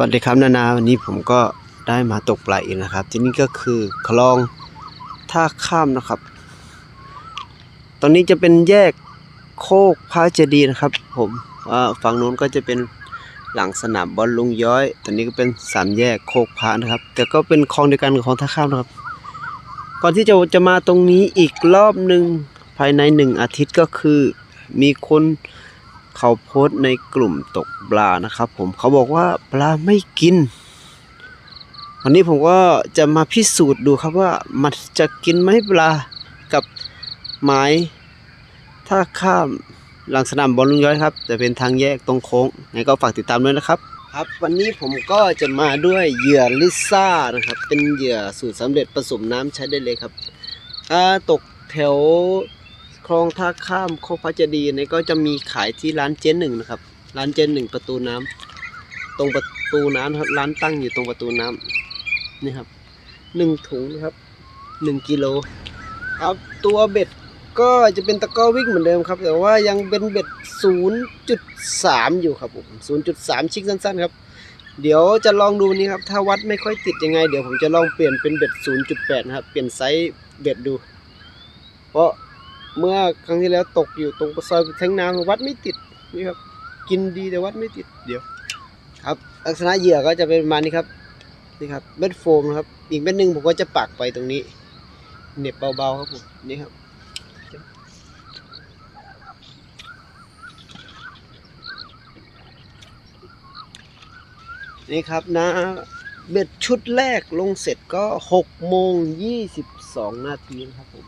วัสดีครับนานาวันนี้ผมก็ได้มาตกปลาอีกนะครับ ที่นี่ก็คือคลองท่าข้ามนะครับ ตอนนี้จะเป็นแยกโคกพระเจดีนะครับ ผมฝั่งโน้นก็จะเป็นหลังสนามบอลลุงย้อย ตอนนี้ก็เป็นสามแยกโคกพระนะครับ แต่ก็เป็นคลองเดียวกันกับคลองท่าข้ามนะครับ ก่อนที่จะจะมาตรงนี้อีกรอบหนึ่งภายในหนึ่งอาทิตย์ก็คือมีคน เขาโพสต์ในกลุ่มตกปลานะครับผมเขาบอกว่าปลาไม่กิน วันนี้ผมก็จะมาพิสูจน์ดูครับว่ามันจะกินไหมปลากับหมายถ้าข้ามหลังสนามบอลลุงย้อยครับจะเป็นทางแยกตรงโค้งไงก็ฝากติดตามด้วยนะครับครับ วันนี้ผมก็จะมาด้วยเหยื่อลิซ่านะครับ เป็นเหยื่อสูตรสำเร็จผสมน้ำใช้ได้เลยครับอ่าตกแถว คลองท่าข้ามโคกพระเจดีย์เนี่ยก็จะมีขายที่ร้านเจนหนึ่งนะครับ ร้านเจนหนึ่งประตูน้ำตรงประตูน้ำครับร้านตั้งอยู่ตรงประตูน้ำนี่ครับหนึ่งถุงนะครับหนึ่งกิโลครับตัวเบ็ดก็จะเป็นตะก้อวิ่งเหมือนเดิมครับ แต่ว่ายังเป็นเบ็ด 0.3 อยู่ครับผม 0.3 ชิกสั้นๆครับ เดี๋ยวจะลองดูนี้ครับ ถ้าวัดไม่ค่อยติดยังไง เดี๋ยวผมจะลองเปลี่ยนเป็นเบ็ด 0.8 นะครับ เปลี่ยนไซส์เบ็ดดู เพราะ เมื่อครั้งที่แล้วตกอยู่ตรงซอยแทงน้ำวัดไม่ติดนี่ครับ กินดีแต่วัดไม่ติดเดี๋ยว ครับ ลักษณะเหยื่อก็จะเป็นประมาณนี้ครับนี่ครับเม็ดโฟมนะครับ อีกเม็ดหนึ่งผมก็จะปักไปตรงนี้เหน็บเบาๆครับผมนี่ครับนี่ครับนะเบ็ดชุดแรกลงเสร็จก็6โมง22 นาทีครับผม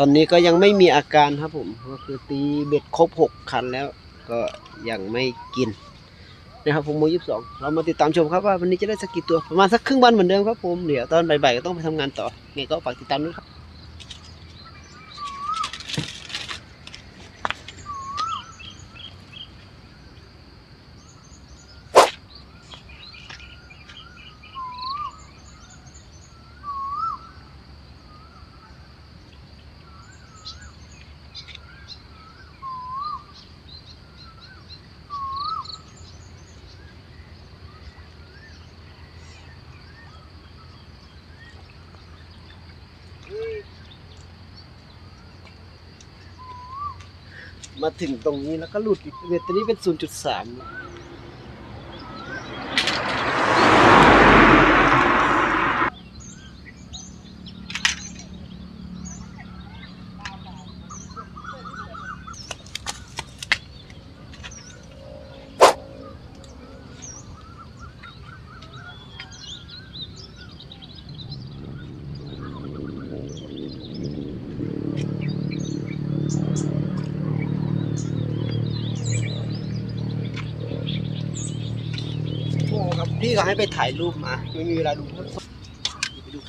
ตอนนี้ก็ยังไม่มีอาการครับผม ก็คือตีเบ็ดครบหกคันแล้ว ก็ยังไม่กินนะครับผมโมยิบสองเรามาติดตามชมครับว่าวันนี้จะได้สักกี่ตัวประมาณสักครึ่งวันเหมือนเดิมครับผมเดี๋ยวตอนบ่ายๆก็ต้องไปทำงานต่อไงก็ฝากติดตามด้วยครับ มาถึงตรงนี้แล้วก็หลุดอีกเวทตัวนี้เป็น 0.3 โี่ก็ให้ไปถ่ายรูปมาไม่มีเวลาดูครับไปดู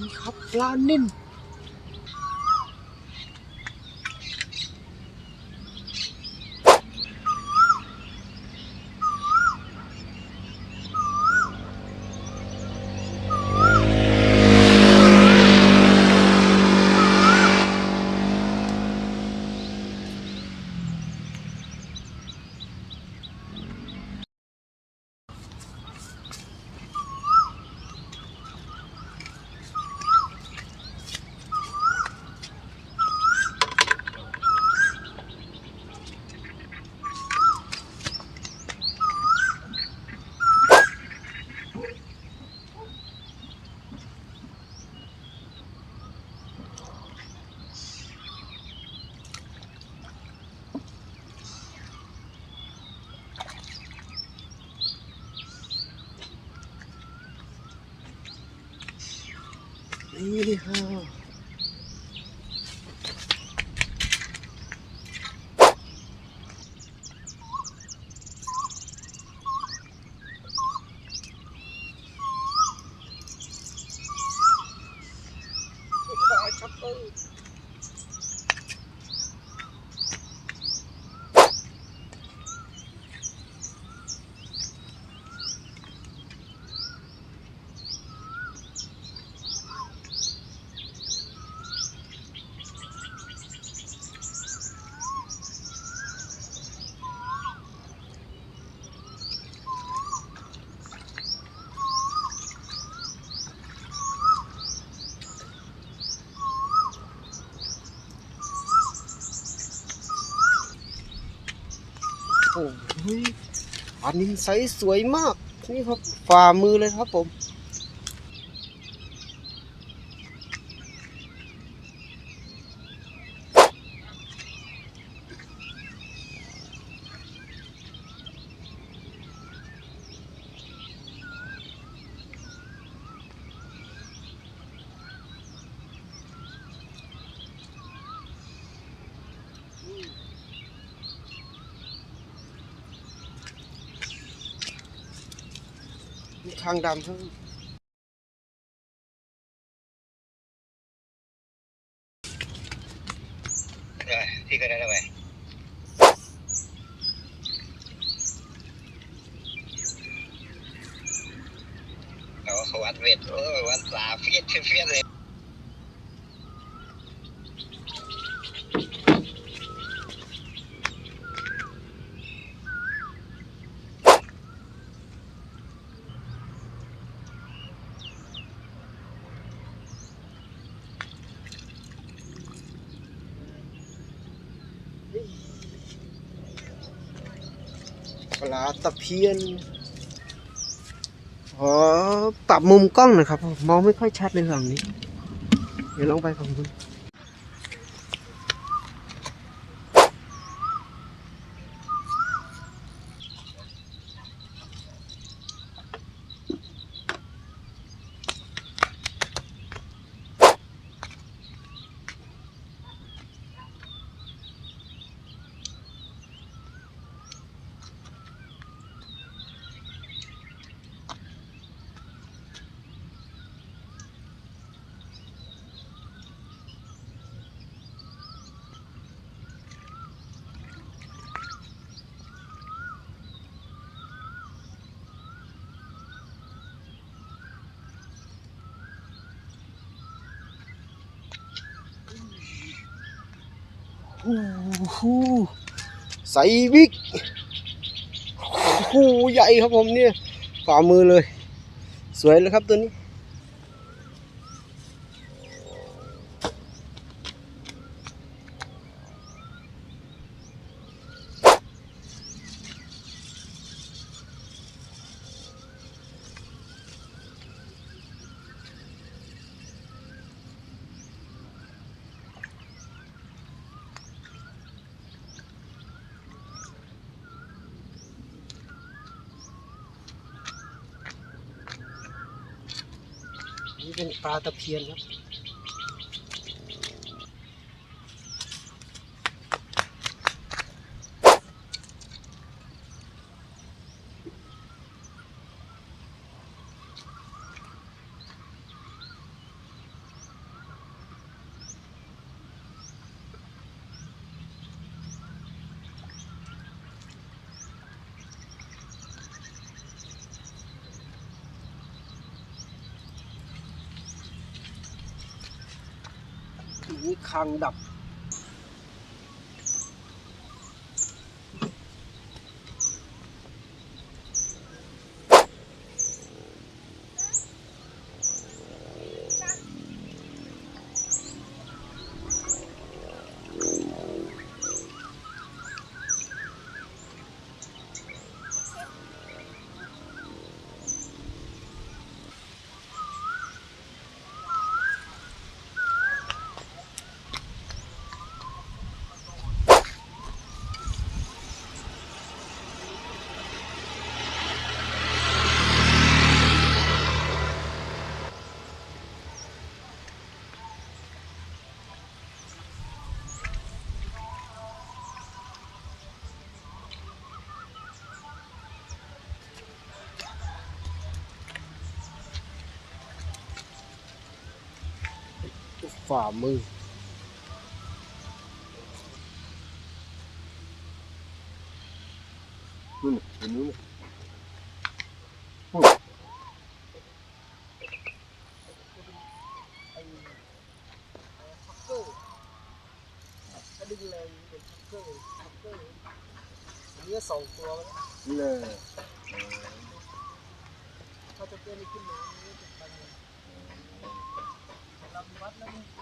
นี่ครับปลานิ่น นี่ค่ะ นินไซส์สวยมากนี่ครับฝ่ามือเลยครับผม ทางดำครับเออพี่ก็ได้แล้วไหมเอาเขาวัดเวทโอ้วัดสาเฟียดเฟียดเลย ปลาตะเพียนอ๋อปรับมุมกล้องหนะครับ มองไม่ค่อยชัดเลยฝั่งนี้ เดี๋ยวลองไปฝั่งนู้น ใสบิ๊กโอ้โหใหญ่ครับผมเนี่ยฝ่ามือเลย สวยเลยครับตัวนี้ นี่เป็นป นี้คางดับามือ นู่นเห็นนู้นนู่นถ้าดึงแรงเป็นทักเกอร์ทักเกอร์อันนี้สองตัวแล้วเลยถ้าทักเกอร์นี่ขึ้นมาอันนี้จะไปเลยลำวัดแล้ว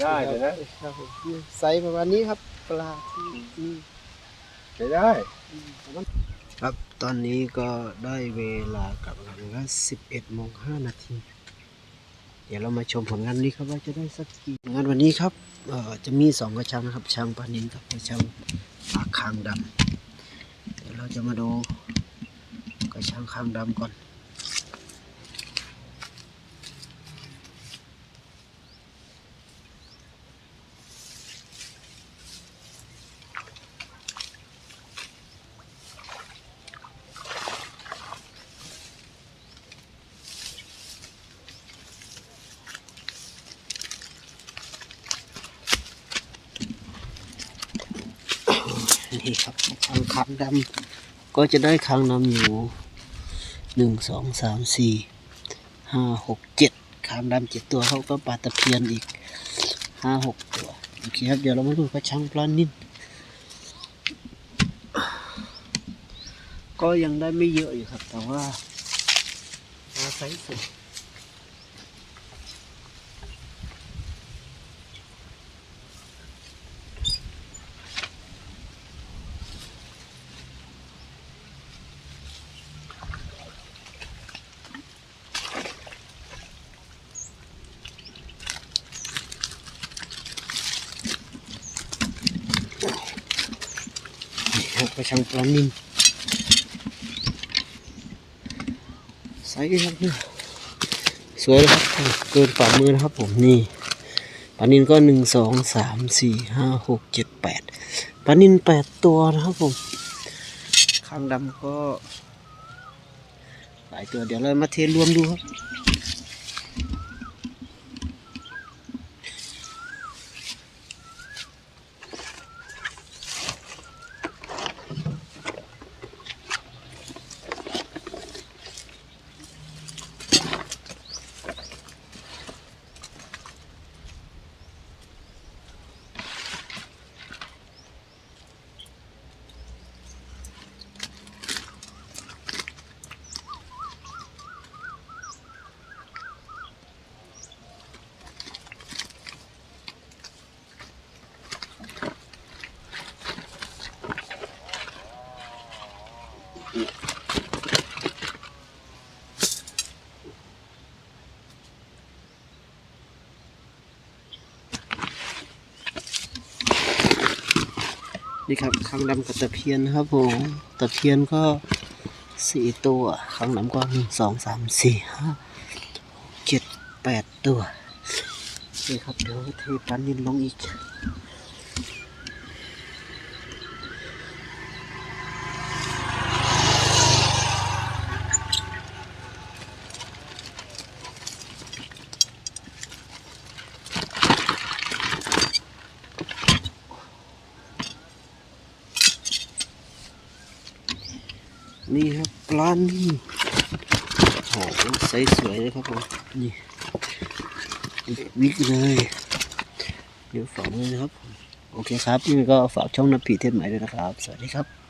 ได้เลยนะครับผมไซส่ประมาณนี้ครับปลาที่ได้ ครับตอนนี้ก็ได้เวลากลับกันแล้วสิบเอ็ดโมงห้านาที เดี๋ยวเรามาชมผลงานนี้ครับว่าจะได้สักกี่งานวันนี้ครับเอ่อจะมีสองกระชังนะครับชังปลานินกับกระชังปลาคางดำเดี๋ยวเราจะมาดูกระชังคางดำก่อน นี่ครับคางคางดำก็จะได้คางดำอยู่หนึ่งสองสามสี่ห้าหกเจ็ดคางดำเจ็ดตัวเขาก็ปลาตะเพียนอีกห้าหกตัวโอเคครับเดี๋ยวเรามาดูกระชังปลานิ่นก็ยังได้ไม่เยอะอยู่ครับ แต่ว่าปลาไซส์สุด นี่ครับกระชังปลานินไซส์ครับเนี่ยสวยเลยครับ เกินฝ่ามือนะครับผมนี่ปลานินก็หนึ่งสองสามสี่ห้าหกเจ็ดแปดปลานินแปดตัวนะครับผมข้างดำก็หลายตัวเดี๋ยวเรามาเทรวมดูครับ นี่ครับข้างดำกับตะเพียนครับผมตะเพียนก็สี่ตัวข้างดำก็หนึ่งสองสามสี่ห้าเจ็ดแปดตัวนี่ครับเดี๋ยวเทปันยินลงอีก นี่ ครับปลานี่โอ้โหใสสวยเลยครับผมนี่วิกเลยเดี๋ยวฝากเลยนะครับผมโอเคครับ นี่ก็ฝากช่องนับผีเทศใหม่ด้วยนะครับ สวัสดีครับ